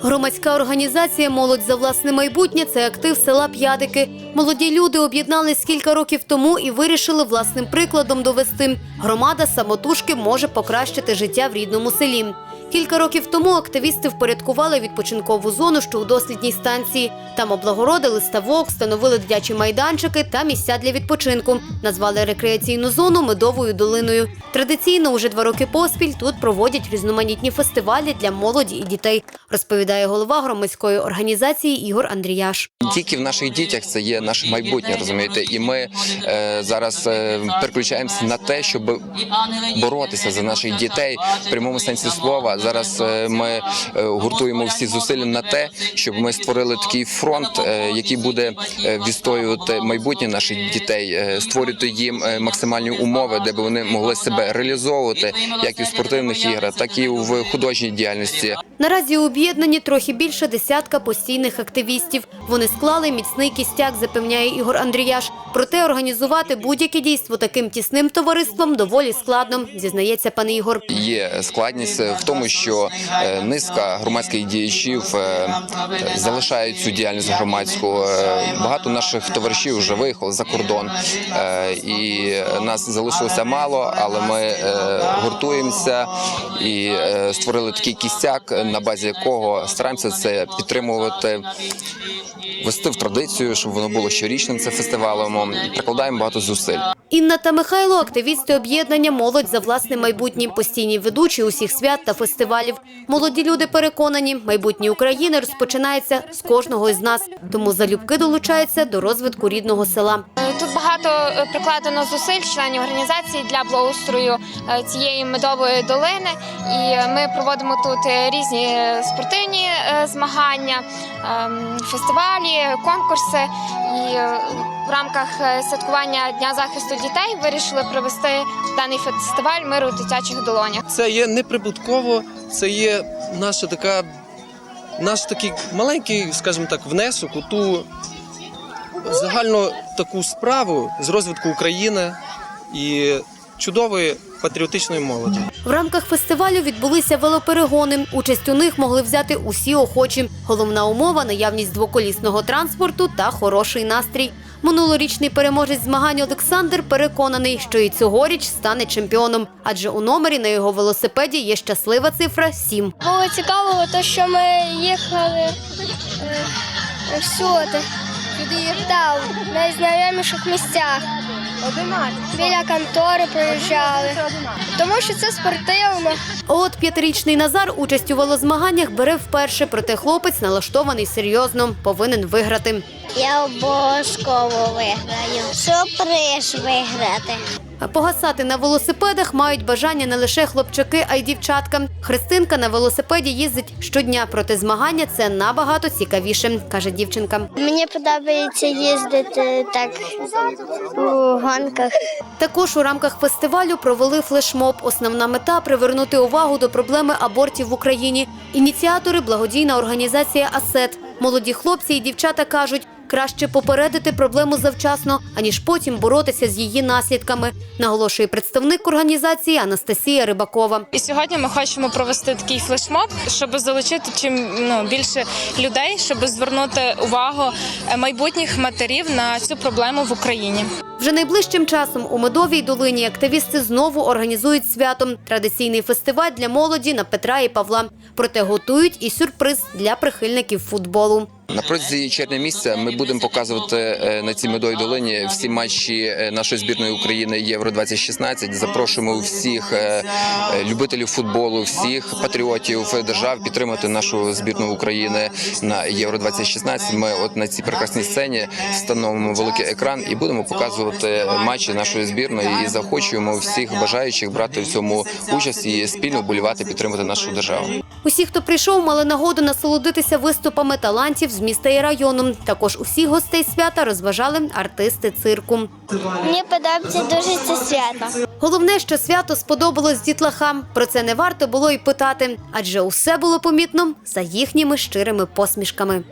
Громадська організація Молодь за власне майбутнє це актив села П'ядики. Молоді люди об'єднались кілька років тому і вирішили власним прикладом довести. Громада самотужки може покращити життя в рідному селі. Кілька років тому активісти впорядкували відпочинкову зону, що у дослідній станції. Там облагородили ставок, встановили дитячі майданчики та місця для відпочинку. Назвали рекреаційну зону медовою долиною. Традиційно уже два роки поспіль тут проводять різноманітні фестивалі для молоді і дітей, розповідає голова громадської організації Ігор Андріяш. Тільки в наших дітях це є наше майбутнє, розумієте, і ми е, зараз е, переключаємося на те, щоб боротися за наших дітей в прямому сенсі слова. Зараз е, ми е, гуртуємо всі зусилля на те, щоб ми створили такий фронт, е, який буде е, відстоювати майбутнє наших дітей, е, створювати їм максимальні умови, де б вони могли себе реалізовувати як і в спортивних іграх, так і в художній діяльності. Наразі у об'єднанні трохи більше десятка постійних активістів. Вони склали міцний кістяк, запевняє Ігор Андріяш. Проте організувати будь-яке дійство таким тісним товариством доволі складно, зізнається пан Ігор. Є складність в тому, що низка громадських діячів залишають цю діяльність громадську. Е, Багато наших товаришів вже виїхали за кордон, Е, і нас залишилося мало, але ми е, гуртуємося і створили такий кістяк, на базі якого стараємося це підтримувати. Вести в традицію, щоб воно було щорічним це фестивалем. Прикладаємо багато зусиль. Інна та Михайло активісти об'єднання Молодь за власне майбутнє, постійні ведучі усіх свят та фестивалів. Молоді люди переконані, майбутнє України розпочинається з кожного із. Тому залюбки долучаються до розвитку рідного села. Тут багато е, прикладено зусиль членів організації для благоустрою е, цієї медової долини. І е, ми проводимо тут різні спортивні змагання, ем, фестивалі, конкурси. І в рамках святкування Дня захисту дітей вирішили провести даний фестиваль миру в дитячих долонях. Це є неприбутково, це є наша така, наш такий маленький, скажімо так, внесок у ту загальну таку справу з розвитку України і чудової патріотичної молоді. В рамках фестивалю відбулися велоперегони. Участь у них могли взяти усі охочі. Головна умова наявність двоколісного транспорту та хороший настрій. Минулорічний переможець змагань Олександр переконаний, що і цьогоріч стане чемпіоном, адже у номері на його велосипеді є щаслива цифра 7. Було цікаво, то що ми їхали е, всюди. Так, в найзнайоміших місцях. Біля контори проїжджали. Тому що це спортивно. От п'ятирічний Назар участь у велозмаганнях бере вперше, проте хлопець налаштований серйозно, повинен виграти. Я обов'язково виграю. сюрприз виграти. Погасати на велосипедах мають бажання не лише хлопчаки, а й дівчатка. Христинка на велосипеді їздить щодня, проте змагання це набагато цікавіше, каже дівчинка. Мені подобається їздити так у гонках. Також у рамках фестивалю провели флешмоб. Основна мета привернути увагу до проблеми абортів в Україні. Ініціатори благодійна організація АСЕТ. Молоді хлопці і дівчата кажуть. Краще попередити проблему завчасно, аніж потім боротися з її наслідками, наголошує представник організації Анастасія Рибакова. І сьогодні ми хочемо провести такий флешмоб, щоб залучити чим ну, більше людей, щоб звернути увагу е, майбутніх матерів на цю проблему в Україні. Вже найближчим часом у Медовій долині активісти знову організують святом традиційний фестиваль для молоді на Петра і Павла. Проте готують і сюрприз для прихильників футболу. На протязі червня місяця ми будемо показувати е, на цій медовій долині всі матчі е, нашої збірної України Євро 2016 Запрошуємо всіх е, любителів футболу, всіх патріотів держав підтримати нашу збірну України на Євро 2016 Ми от на цій прекрасній сцені встановимо великий екран і будемо показувати матчі нашої збірної. І заохочуємо всіх бажаючих брати в цьому участь і спільно вболівати, підтримати нашу державу. Усі, хто прийшов, мали нагоду насолодитися виступами талантів з міста і району. Також усіх гостей свята розважали артисти цирку. Мені подобається дуже це свято. Головне, що свято сподобалось дітлахам. Про це не варто було й питати, адже усе було помітно за їхніми щирими посмішками.